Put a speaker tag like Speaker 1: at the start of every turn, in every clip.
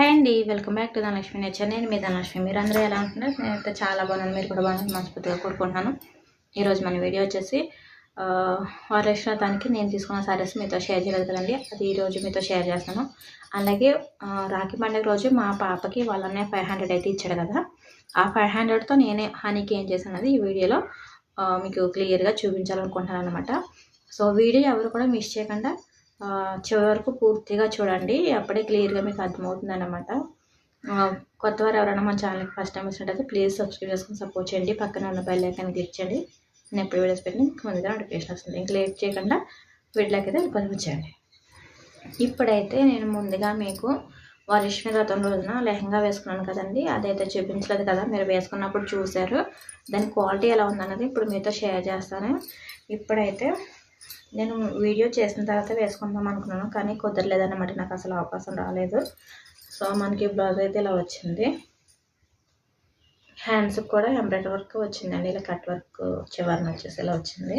Speaker 1: Hi అండి welcome back to Dhanalakshmi nature. నేను మీ ధనలక్ష్మి. మీరు అందరూ ఎలా ఉంటున్నారు నేనైతే చాలా బాగున్నాను. మీరు కూడా బాగున్నాను మనస్ఫూర్తిగా కోరుకుంటున్నాను. ఈరోజు మన వీడియో వచ్చేసి ఆ, వరలక్ష్మతానికి నేను తీసుకున్న సారీస్ మీతో షేర్ చేయలేదు కదండి. అది ఈరోజు మీతో షేర్ చేస్తాను. అలాగే రాఖీ పండుగ రోజు మా పాపకి వాళ్ళనే ఫైవ్ హండ్రెడ్ అయితే ఇచ్చాడు కదా. ఆ ఫైవ్ హండ్రెడ్తో నేనే హనీకి ఏం చేశాను అది ఈ వీడియోలో మీకు క్లియర్గా చూపించాలనుకుంటున్నాను అనమాట సో వీడియో ఎవరు కూడా మిస్ చేయకుండా చివరి వరకు పూర్తిగా చూడండి. అప్పుడే క్లియర్గా మీకు అర్థమవుతుంది అనమాట కొత్త వారు ఎవరైనా మన ఛానల్కి ఫస్ట్ టైం వచ్చినట్టయితే ప్లీజ్ సబ్స్క్రైబ్ చేసుకుని సపోర్ట్ చేయండి. పక్కన ఉన్న బెల్ ఐకాన్ క్లిక్ చేయండి. నేను ఎప్పుడు వీడియోస్ పెట్టిన మీకు ముందుగా నోటిఫికేషన్ వస్తుంది. ఇంకా లేట్ చేయకుండా వీటిలోకి అయితే పంపించండి ఇప్పుడైతే నేను ముందుగా మీకు వరలక్ష్మి వ్రతం రోజున లెహంగా వేసుకున్నాను కదండి. అదైతే చూపించలేదు కదా. మీరు వేసుకున్నప్పుడు చూశారు. దాని క్వాలిటీ ఎలా ఉందన్నది ఇప్పుడు మీతో షేర్ చేస్తాను. ఇప్పుడైతే నేను వీడియో చేసిన తర్వాత వేసుకుందాం అనుకున్నాను కానీ కుదరలేదన్నమాట. నాకు అసలు అవకాశం రాలేదు. సో మనకి బ్లౌజ్ అయితే ఇలా వచ్చింది. హ్యాండ్స్కి కూడా ఎంబ్రాయిడరీ వర్క్ వచ్చిందండి. ఇలా కట్ వర్క్ చివరిని వచ్చేసి ఇలా వచ్చింది.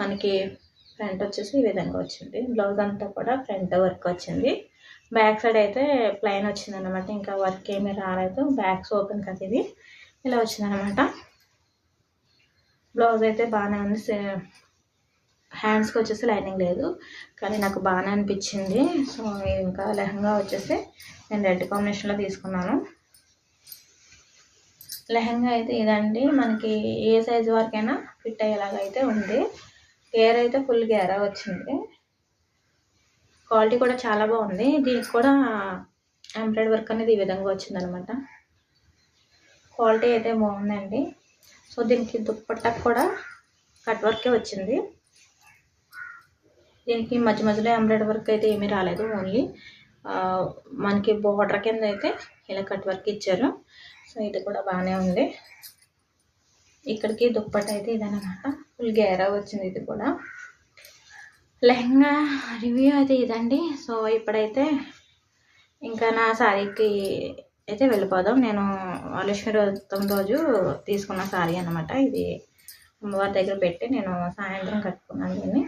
Speaker 1: మనకి ఫ్రంట్ వచ్చేసి ఈ విధంగా వచ్చింది. బ్లౌజ్ అంతా కూడా ఫ్రంట్ వర్క్ వచ్చింది. బ్యాక్ సైడ్ అయితే ప్లెయిన్ వచ్చింది అనమాట ఇంకా వర్క్ ఏమీ రాలేదు. బ్యాక్స్ ఓపెన్ కదా ఇది. ఇలా వచ్చింది అనమాట బ్లౌజ్ అయితే బాగానే ఉంది. హ్యాండ్స్కి వచ్చేసి లైనింగ్ లేదు. కానీ నాకు బాగానే అనిపించింది. సో ఇంకా లెహంగా వచ్చేసి నేను రెడ్ కాంబినేషన్లో తీసుకున్నాను. లెహంగా అయితే ఇదండి. మనకి ఏ సైజు వరకైనా ఫిట్ అయ్యేలాగా అయితే ఉంది. గేర్ అయితే ఫుల్ గేరా వచ్చింది. క్వాలిటీ కూడా చాలా బాగుంది. దీనికి కూడా ఎంబ్రాయిడరీ వర్క్ అనేది ఈ విధంగా వచ్చిందనమాట. క్వాలిటీ అయితే బాగుందండి. సో దీనికి దుప్పట్టకు కూడా కట్ వర్కే వచ్చింది. దీనికి మధ్య మధ్యలో ఎంబ్రాయిడరీ వర్క్ అయితే ఏమీ రాలేదు ఓన్లీ మనకి బోర్డర్ కింద అయితే ఇలా కట్ వర్క్ ఇచ్చారు. సో ఇది కూడా బాగానే ఉంది. ఇక్కడికి దుప్పట అయితే ఇదనమాట ఫుల్ గేరా వచ్చింది ఇది కూడా. లెహంగా రివ్యూ అయితే ఇదండి. సో ఇప్పుడైతే ఇంకా నా శారీకి అయితే వెళ్ళిపోదాం. నేను లక్ష్మీ వ్రతం రోజు తీసుకున్న శారీ అనమాట ఇది అమ్మవారి దగ్గర పెట్టి నేను సాయంత్రం కట్టుకున్నాను దీన్ని.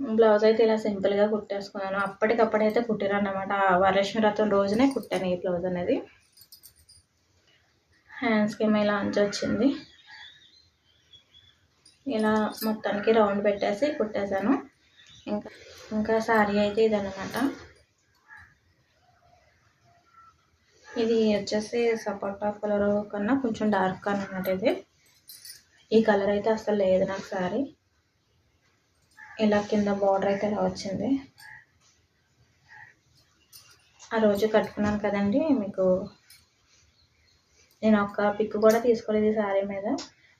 Speaker 1: బ్లౌజ్ అయితే ఇలా సింపుల్గా కుట్టేసుకున్నాను. అప్పటికప్పుడైతే కుట్టిన అనమాట వరలక్ష్మి వ్రతం రోజునే కుట్టాను ఈ బ్లౌజ్ అనేది. హ్యాండ్స్కి ఏమో ఇలా అంచు వచ్చింది. ఇలా మొత్తానికి రౌండ్ పెట్టేసి కుట్టేశాను. ఇంకా ఇంకా శారీ అయితే ఇదన్నమాట. ఇది వచ్చేసి సపోటా కలర్ కన్నా కొంచెం డార్క్ అనమాట ఇది. ఈ కలర్ అయితే అసలు లేదు నాకు శారీ ఇలా కింద బార్డర్ అయితే ఇలా వచ్చింది. ఆ రోజు కట్టుకున్నాను కదండి మీకు నేను ఒక్క పిక్ కూడా తీసుకోలేదు ఈ శారీ మీద.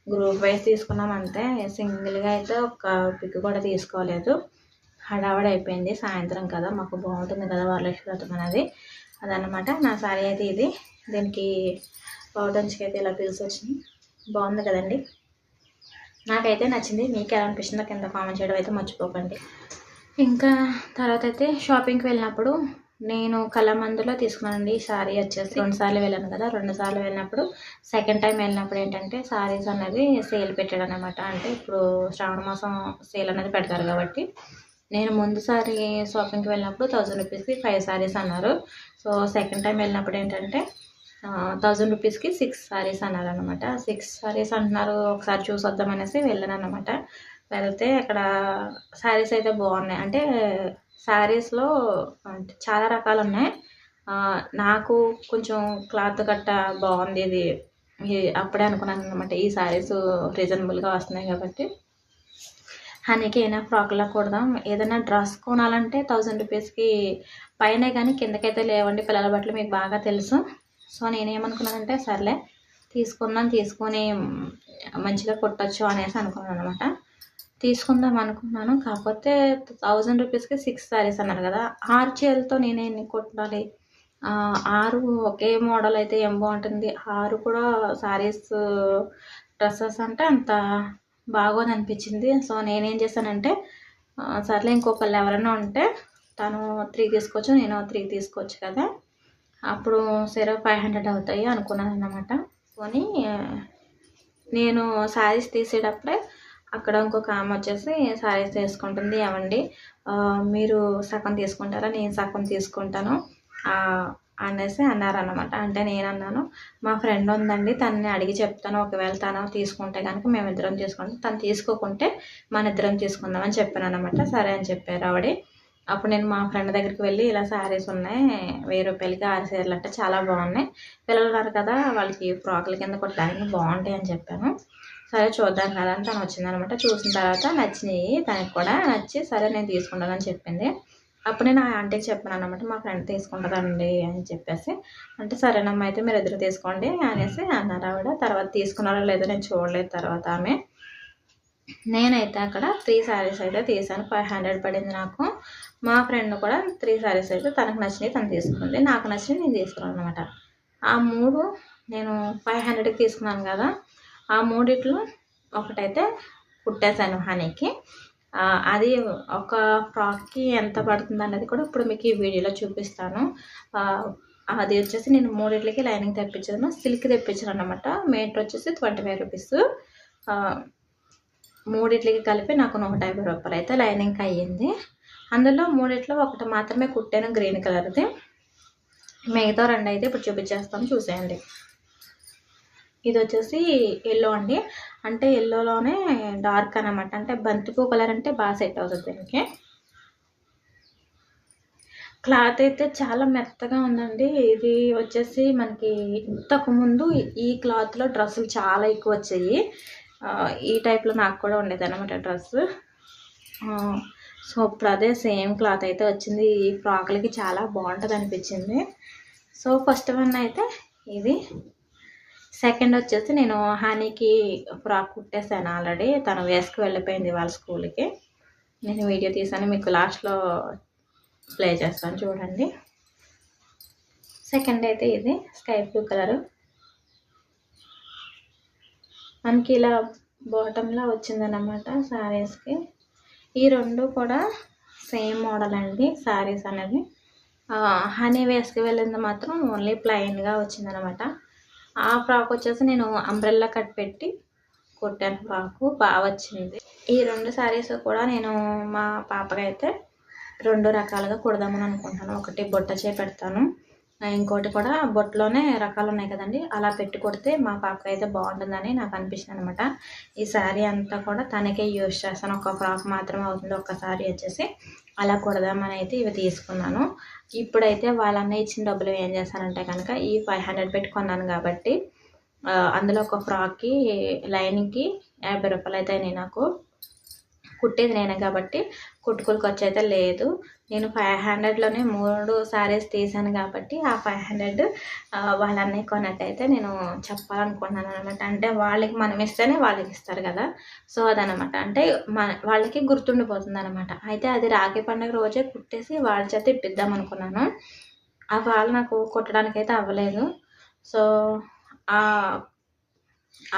Speaker 1: గ్రూప్ వైజ్ తీసుకున్నాం అంతే సింగిల్గా అయితే ఒక్క పిక్ కూడా తీసుకోలేదు. హడావడి అయిపోయింది సాయంత్రం కదా మాకు బాగుంటుంది కదా వరలక్ష్మి వ్రతం అనేది. అదనమాట నా శారీ అయితే ఇది. దీనికి పౌడర్స్కి అయితే ఇలా పిలిచి వచ్చింది. బాగుంది కదండి. నాకైతే నచ్చింది. మీకు ఎలా అనిపిస్తుందో కింద కామెంట్ చేయడం అయితే మర్చిపోకండి. ఇంకా తర్వాత అయితే షాపింగ్కి వెళ్ళినప్పుడు నేను కలమందులో తీసుకున్నానండి. ఈ శారీ వచ్చేసి రెండు సార్లు వెళ్ళాను కదా. రెండు సార్లు వెళ్ళినప్పుడు సెకండ్ టైం వెళ్ళినప్పుడు ఏంటంటే శారీస్ అనేది సేల్ పెట్టాడు అనమాట అంటే ఇప్పుడు శ్రావణ మాసం సేల్ అనేది పెడతారు కాబట్టి. నేను ముందుసారి షాపింగ్కి వెళ్ళినప్పుడు థౌజండ్ రూపీస్కి ఫైవ్ శారీస్ అన్నారు. సో సెకండ్ టైం వెళ్ళినప్పుడు ఏంటంటే థౌజండ్ రూపీస్కి సిక్స్ సారీస్ అన్నారు అనమాట సిక్స్ సారీస్ అంటున్నారు ఒకసారి చూసొద్దాం అనేసి వెళ్ళాను అనమాట వెళ్తే అక్కడ శారీస్ అయితే బాగున్నాయి. అంటే శారీస్లో అంటే చాలా రకాలు ఉన్నాయి. నాకు కొంచెం క్లాత్ గట్ట బాగుంది. ఇది అప్పుడే అనుకున్నాను అనమాట ఈ శారీస్ రీజనబుల్గా వస్తున్నాయి కాబట్టి. హనీకి ఏదైనా ఫ్రాక్లో కొడదాం. ఏదైనా డ్రెస్ కొనాలంటే థౌజండ్ రూపీస్కి పైన కానీ కిందకైతే లేవండి. పిల్లల బట్టలు మీకు బాగా తెలుసు. సో నేనేమనుకున్నానంటే సర్లే తీసుకున్నాను తీసుకొని మంచిగా కుట్టచ్చు అనేసి అనుకున్నాను అనమాట తీసుకుందాం అనుకున్నాను. కాకపోతే థౌజండ్ రూపీస్కి సిక్స్ శారీస్ అన్నారు కదా ఆరు చీరలతో నేనే ఎన్ని కొట్టాలి? ఆరు ఒకే మోడల్ అయితే ఏం బాగుంటుంది? ఆరు కూడా శారీస్ డ్రెస్సెస్ అంటే అంత బాగోదు అనిపించింది. సో నేనేం చేశానంటే సర్లే ఇంకొకళ్ళు ఎవరైనా ఉంటే తను త్రీ తీసుకోవచ్చు నేను త్రీ తీసుకోవచ్చు కదా. అప్పుడు సరే ఫైవ్ హండ్రెడ్ అవుతాయి అనుకున్నాను అనమాట కొని నేను శారీస్ తీసేటప్పుడే అక్కడ ఇంకొక ఆమె వచ్చేసి శారీస్ తీసుకుంటుంది ఏమండి? మీరు సగం తీసుకుంటారా? నేను సగం తీసుకుంటాను. అనేసి అన్నారనమాట అంటే నేను అన్నాను మా ఫ్రెండ్ ఉందండి తనని అడిగి చెప్తాను. ఒకవేళ తను తీసుకుంటే కనుక మేమిద్దరం తీసుకుంటాం. తను తీసుకోకుంటే మన ఇద్దరం తీసుకుందామని చెప్పాను అనమాట సరే అని చెప్పారు ఆవిడ. అప్పుడు నేను మా ఫ్రెండ్ దగ్గరికి వెళ్ళి ఇలా శారీస్ ఉన్నాయి వెయ్యి రూపాయలకి ఆరు చీరలు అంటే చాలా బాగున్నాయి. పిల్లలు ఉన్నారు కదా వాళ్ళకి ఫ్రాకుల కింద కొట్టడానికి బాగుంటాయి అని చెప్పాను. సరే చూద్దాం కదా అని తను వచ్చిందనమాట. చూసిన తర్వాత నచ్చినాయి తనకి కూడా నచ్చి సరే నేను తీసుకుంటానని చెప్పింది. అప్పుడు నేను ఆ ఆంటీకి చెప్పాను అనమాట మా ఫ్రెండ్ తీసుకుంటుందండి అని చెప్పేసి. అంటే సరేనమ్మా అయితే మీరు ఎదురు తీసుకోండి అనేసి అన్నారు ఆవిడ తర్వాత తీసుకున్నారో లేదో నేను చూడలేదు తర్వాత ఆమె. నేనైతే అక్కడ త్రీ శారీస్ అయితే తీసాను. ఫైవ్ హండ్రెడ్ పడింది నాకు. మా ఫ్రెండ్ కూడా త్రీ శారీస్ అయితే తనకు నచ్చినవి తను తీసుకుంది. నాకు నచ్చినవి నేను తీసుకున్నాను అనమాట ఆ మూడు నేను ఫైవ్ హండ్రెడ్కి తీసుకున్నాను కదా. ఆ మూడిట్లో ఒకటైతే కుట్టేశాను హనీకి. అది ఒక ఫ్రాక్కి ఎంత పడుతుంది అనేది కూడా ఇప్పుడు మీకు ఈ వీడియోలో చూపిస్తాను. అది వచ్చేసి నేను మూడిట్లకి లైనింగ్ తెప్పించాను. సిల్క్ తెప్పించాను అనమాట మీటర్ వచ్చేసి ట్వంటీ ఫైవ్ రూపీస్ మూడిట్లకి కలిపి నాకు నూట యాభై రూపాయలు అయితే లైనింగ్ అయ్యింది. అందులో మూడిట్లో ఒకటి మాత్రమే కుట్టాను గ్రీన్ కలర్ది. మిగతా రెండు అయితే ఇప్పుడు చూపించేస్తాను చూసేయండి. ఇది వచ్చేసి ఎల్లో అండి. అంటే ఎల్లోలోనే డార్క్ అనమాట అంటే బంతిపూ కలర్ అంటే బాగా సెట్ అవుతుంది దీనికి. క్లాత్ అయితే చాలా మెత్తగా ఉందండి. ఇది వచ్చేసి మనకి ఇంతకు ముందు ఈ క్లాత్లో డ్రెస్సులు చాలా ఎక్కువ వచ్చాయి. ఈ టైప్లో నాకు కూడా ఉండేది అనమాట డ్రెస్ సో ఇప్పుడు అదే సేమ్ క్లాత్ అయితే వచ్చింది. ఈ ఫ్రాక్లకి చాలా బాగుంటుంది అనిపించింది. సో ఫస్ట్ వన్ అయితే ఇది. సెకండ్ వచ్చేసి నేను హానీకి ఫ్రాక్ కుట్టేసాను ఆల్రెడీ. తను వేసుకు వెళ్ళిపోయింది వాళ్ళ స్కూల్కి. నేను వీడియో తీసాను. మీకు లాస్ట్లో ప్లే చేస్తాను చూడండి. సెకండ్ అయితే ఇది స్కై బ్లూ కలరు. మనకి ఇలా బాటంలా వచ్చిందనమాట శారీస్కి ఈ రెండు కూడా సేమ్ మోడల్ అండి శారీస్ అనేది హనీ వేసుకు వెళ్ళింది మాత్రం ఓన్లీ ప్లెయిన్గా వచ్చిందనమాట ఆ ఫ్రాక్ వచ్చేసి నేను అంబ్రెల్లా కట్ పెట్టి కుట్టాను ఫ్రాకు బాగా వచ్చింది. ఈ రెండు శారీస్ కూడా నేను మా పాపకైతే రెండు రకాలుగా కుడదామని అనుకుంటాను. ఒకటి బుట్ట చే పెడతాను ఇంకోటి కూడా బొట్టలోనే రకాలు ఉన్నాయి కదండి. అలా పెట్టి కొడితే మా పాపకి అయితే బాగుంటుందని నాకు అనిపించింది అనమాట ఈ శారీ అంతా కూడా తనకే యూజ్ చేస్తాను. ఒక ఫ్రాక్ మాత్రమే అవుతుంది. ఒక శారీ వచ్చేసి అలా కుడదామని అయితే ఇవి తీసుకున్నాను. ఇప్పుడైతే వాళ్ళన్న ఇచ్చిన డబ్బులు ఏం చేశానంటే కనుక ఈ ఫైవ్ హండ్రెడ్ పెట్టి కొన్నాను కాబట్టి అందులో ఒక ఫ్రాక్కి లైనింగ్కి యాభై రూపాయలు అయితే నాకు. కుట్టేది నేనే కాబట్టి కుట్టుకులు ఖర్చు అయితే లేదు. నేను ఫైవ్ హండ్రెడ్లోనే మూడు శారీస్ తీసాను కాబట్టి ఆ ఫైవ్ హండ్రెడ్ వాళ్ళన్నీ కొన్నట్టయితే నేను చెప్పాలనుకుంటున్నాను అనమాట అంటే వాళ్ళకి మనం ఇస్తేనే వాళ్ళకి ఇస్తారు కదా. సో అదనమాట అంటే మన వాళ్ళకి గుర్తుండిపోతుంది అనమాట అయితే అది రాఖీ పండుగ రోజే కుట్టేసి వాళ్ళ చేత ఇప్పిద్దాం అనుకున్నాను. ఆ వాళ్ళు నాకు కుట్టడానికి అయితే అవ్వలేదు. సో ఆ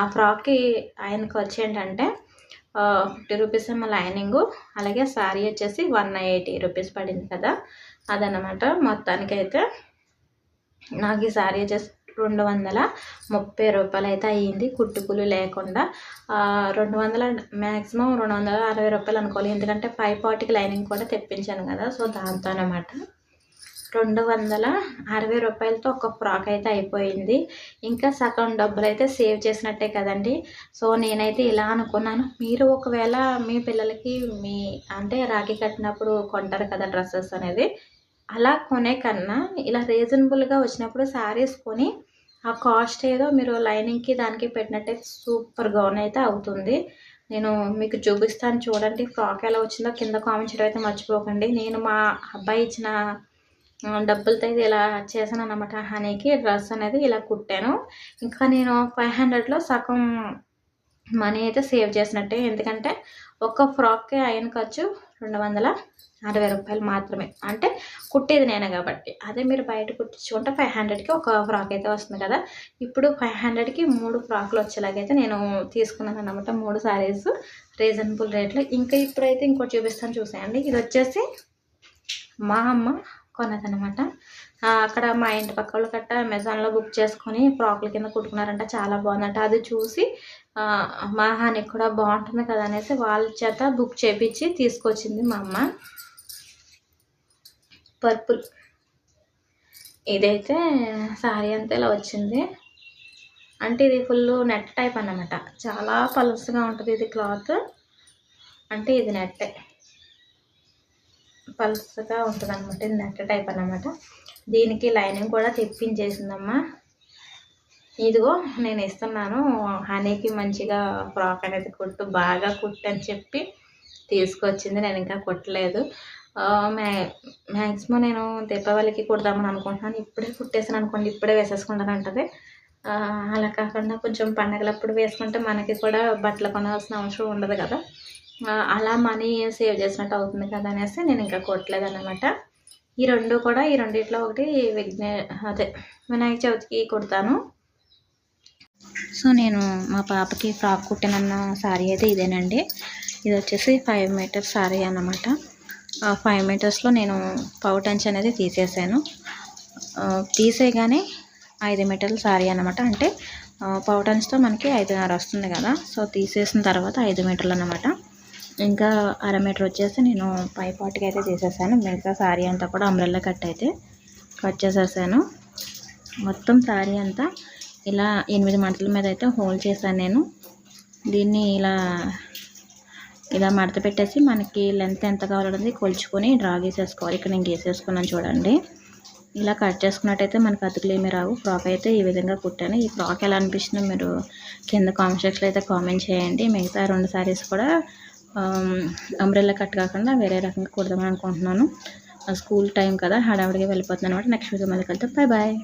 Speaker 1: ఆ ఫ్రాక్కి ఆయనకు వచ్చి ఏంటంటే ఫిఫ్టీ రూపీస్ ఏమో లైనింగ్ అలాగే శారీ వచ్చేసి వన్ ఎయిటీ రూపీస్ పడింది కదా. అదనమాట మొత్తానికి అయితే నాకు ఈ శారీ వచ్చేసి రెండు వందల ముప్పై రూపాయలు అయితే అయ్యింది కుట్టుకులు లేకుండా. రెండు వందల మ్యాక్సిమం రెండు వందల అరవై రూపాయలు అనుకోవాలి ఎందుకంటే ఫైవ్ ఫార్టీకి లైనింగ్ కూడా తెప్పించాను కదా సో దాంతో అనమాట రెండు వందల అరవై రూపాయలతో ఒక ఫ్రాక్ అయితే అయిపోయింది. ఇంకా సగం డబ్బులు అయితే సేవ్ చేసినట్టే కదండి. సో నేనైతే ఇలా అనుకున్నాను. మీరు ఒకవేళ మీ పిల్లలకి మీ అంటే రాఖీ కట్టినప్పుడు కొంటారు కదా డ్రెస్సెస్ అనేది అలా కొనే కన్నా ఇలా రీజనబుల్గా వచ్చినప్పుడు శారీస్ కొని ఆ కాస్ట్ ఏదో మీరు లైనింగ్కి దానికి పెట్టినట్టయితే సూపర్ గౌన్ అయితే అవుతుంది. నేను మీకు చూపిస్తాను చూడండి ఫ్రాక్ ఎలా వచ్చిందో. కింద కామెంట్ చేయడం అయితే మర్చిపోకండి. నేను మా అబ్బాయి ఇచ్చిన డబ్బులతో అయితే ఇలా చేశాను అనమాట హనీకి డ్రెస్ అనేది ఇలా కుట్టాను. ఇంకా నేను ఫైవ్ హండ్రెడ్లో సగం మనీ అయితే సేవ్ చేసినట్టే. ఎందుకంటే ఒక్క ఫ్రాక్కి అయిన ఖర్చు రెండు వందల అరవై రూపాయలు మాత్రమే. అంటే కుట్టేది నేనే కాబట్టి. అదే మీరు బయట కుట్టించుకుంటే ఫైవ్ హండ్రెడ్కి ఒక ఫ్రాక్ అయితే వస్తుంది కదా. ఇప్పుడు ఫైవ్ హండ్రెడ్కి మూడు ఫ్రాక్లు వచ్చేలాగైతే నేను తీసుకున్నాను అనమాట మూడు సారీస్ రీజనబుల్ రేట్లో ఇంకా ఇప్పుడైతే ఇంకోటి చూపిస్తాను చూసేయండి. ఇది వచ్చేసి మా అమ్మ కొన్నదనమాట అనమాట అక్కడ మా ఇంటి పక్క వాళ్ళు గట్ట అమెజాన్లో బుక్ చేసుకొని ఫ్రాక్ల కింద కుట్టుకున్నారంట చాలా బాగుందంట. అది చూసి మా హానికి కూడా బాగుంటుంది కదా అనేసి వాళ్ళ చేత బుక్ చేపించి తీసుకొచ్చింది మా అమ్మ. పర్పుల్. ఇదైతే సారీ అంతా ఇలా వచ్చింది. అంటే ఇది ఫుల్ నెట్ టైప్ అన్నమాట. చాలా పలుసుగా ఉంటుంది ఇది క్లాత్. అంటే ఇది నెట్టే. పలుసగా ఉంటుంది అనమాట ఇది నెట్ టైప్ అనమాట దీనికి లైనింగ్ కూడా తెప్పించేసిందమ్మా. ఇదిగో నేను ఇస్తున్నాను. హనీకి మంచిగా ఫ్రాక్ అనేది కుట్టు బాగా కుట్టు అని చెప్పి తీసుకొచ్చింది. నేను ఇంకా కుట్టలేదు. మ్యా మ్యాక్సిమం నేను దీపావళికి కుడదామని అనుకుంటున్నాను. ఇప్పుడే కుట్టేసాను అనుకోండి ఇప్పుడే వేసేసుకుంటాను అంటది అలా కాకుండా కొంచెం పండగలప్పుడు వేసుకుంటే మనకి కూడా బట్టలు కొనాల్సిన అవసరం ఉండదు కదా. అలా మనీ సేవ్ చేసినట్టు అవుతుంది కదా అనేసి నేను ఇంకా కొట్టలేదు అనమాట ఈ రెండు కూడా ఈ రెండిట్లో ఒకటి విఘ్నే అదే వినాయక చవితికి కుడతాను. సో నేను మా పాపకి ఫ్రాక్ కుట్టినన్న శారీ అయితే ఇదేనండి. ఇది వచ్చేసి ఫైవ్ మీటర్స్ శారీ అన్నమాట. ఫైవ్ మీటర్స్లో నేను పౌటంచ్ అనేది తీసేసాను. తీసేయగానే ఐదు మీటర్ల శారీ అన్నమాట. అంటే పౌటన్స్తో మనకి ఐదున్నర వస్తుంది కదా. సో తీసేసిన తర్వాత ఐదు మీటర్లు అన్నమాట. ఇంకా అర మీటర్ వచ్చేసి నేను పై పాటికి అయితే చేసేసాను మిగతా శారీ అంతా కూడా అంబ్రెల్లా కట్ అయితే కట్ చేసేసాను. మొత్తం శారీ అంతా ఇలా ఎనిమిది మంటల మీద అయితే హోల్ చేశాను నేను. దీన్ని ఇలా ఇలా మడత పెట్టేసి మనకి లెంత్ ఎంత కావాలన్నది కొలుచుకొని డ్రా గీసేసుకోవాలి ఇక్కడ నేను గీసేసుకున్నాను చూడండి. ఇలా కట్ చేసుకున్నట్టయితే మనకు అతుకులు ఏమీ రావు. ఫ్రాక్ అయితే ఈ విధంగా కుట్టాను. ఈ ఫ్రాక్ ఎలా అనిపించిందో మీరు కింద కామెంట్ సెక్షన్లో అయితే కామెంట్ చేయండి. మిగతా రెండు శారీస్ కూడా అంబ్రెల్లా కట్ కాకుండా వేరే రకంగా కుడదామని అనుకుంటున్నాను. స్కూల్ టైం కదా హడావిడిగా వెళ్ళిపోతున్నాను అనమాట నెక్స్ట్ వీడియో మళ్ళీ కలుద్దాం. Bye bye